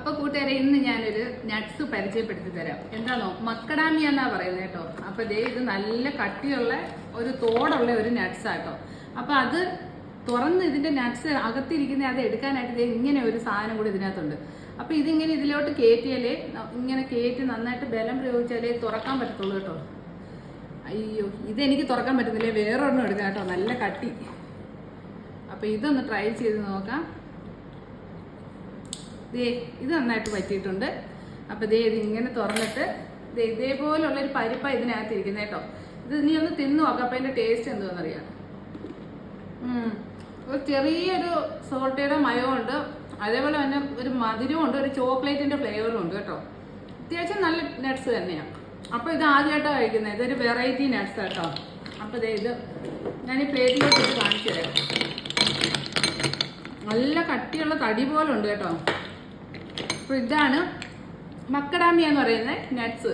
അപ്പൊ കൂട്ടുകാരെ ഇന്ന് ഞാനൊരു നട്ട്സ് പരിചയപ്പെടുത്തി തരാം. എന്താണോ? മക്കഡാമിയ എന്നാ പറയുന്നത് കേട്ടോ. അപ്പൊ ദേ ഇത് നല്ല കട്ടിയുള്ള ഒരു തോടുള്ള ഒരു നട്ട്സ് ആട്ടോ അപ്പൊ അത് തുറന്ന് ഇതിന്റെ നട്ട്സ് അകത്തിരിക്കുന്ന അത് എടുക്കാനായിട്ട് ദേ ഇങ്ങനെ ഒരു സാധനം കൂടി ഇതിനകത്തുണ്ട്. അപ്പൊ ഇതിങ്ങനെ ഇതിലോട്ട് കയറ്റിയാലേ ഇങ്ങനെ കയറ്റി നന്നായിട്ട് ബലം പ്രയോഗിച്ചാലേ തുറക്കാൻ പറ്റത്തുള്ളൂ കേട്ടോ. അയ്യോ ഇതെനിക്ക് തുറക്കാൻ പറ്റുന്നില്ലേ. വേറൊരെണ്ണം എടുക്കാം കേട്ടോ. നല്ല കട്ടി. അപ്പൊ ഇതൊന്ന് ട്രൈ ചെയ്ത് നോക്കാം. ദേ ഇത് നന്നായിട്ട് പറ്റിയിട്ടുണ്ട് അപ്പോൾ ദേ ഇത് ഇങ്ങനെ തുറന്നിട്ട് ദേ ഇതേപോലുള്ള ഒരു പരിപ്പ ഇതിനകത്ത് ഇരിക്കുന്നത് കേട്ടോ. ഇത് നീ ഒന്ന് തിന്നു നോക്കാം അപ്പം അതിന്റെ ടേസ്റ്റ് എന്തോന്നറിയാം. ഒരു ചെറിയൊരു സോൾട്ടയുടെ മയമുണ്ട് അതേപോലെ തന്നെ ഒരു മധുരവും ഉണ്ട് ഒരു ചോക്ലേറ്റിന്റെ ഫ്ലേവറും ഉണ്ട് കേട്ടോ. അത്യാവശ്യം നല്ല നട്ട്സ് തന്നെയാണ് അപ്പോൾ ഇത് ആദ്യമായിട്ടാണ് കഴിക്കുന്നത് ഇതൊരു വെറൈറ്റി നട്ട്സ് കേട്ടോ. അപ്പോൾ ഇത് ഞാൻ ഈ പ്ലേറ്റിലോട്ട് കാണിച്ചു തരാം. നല്ല കട്ടിയുള്ള തടി പോലെ ഉണ്ട് കേട്ടോ. അപ്പൊ ഇതാണ് മക്കഡാമിയ എന്ന് പറയുന്നത് നട്ട്സ്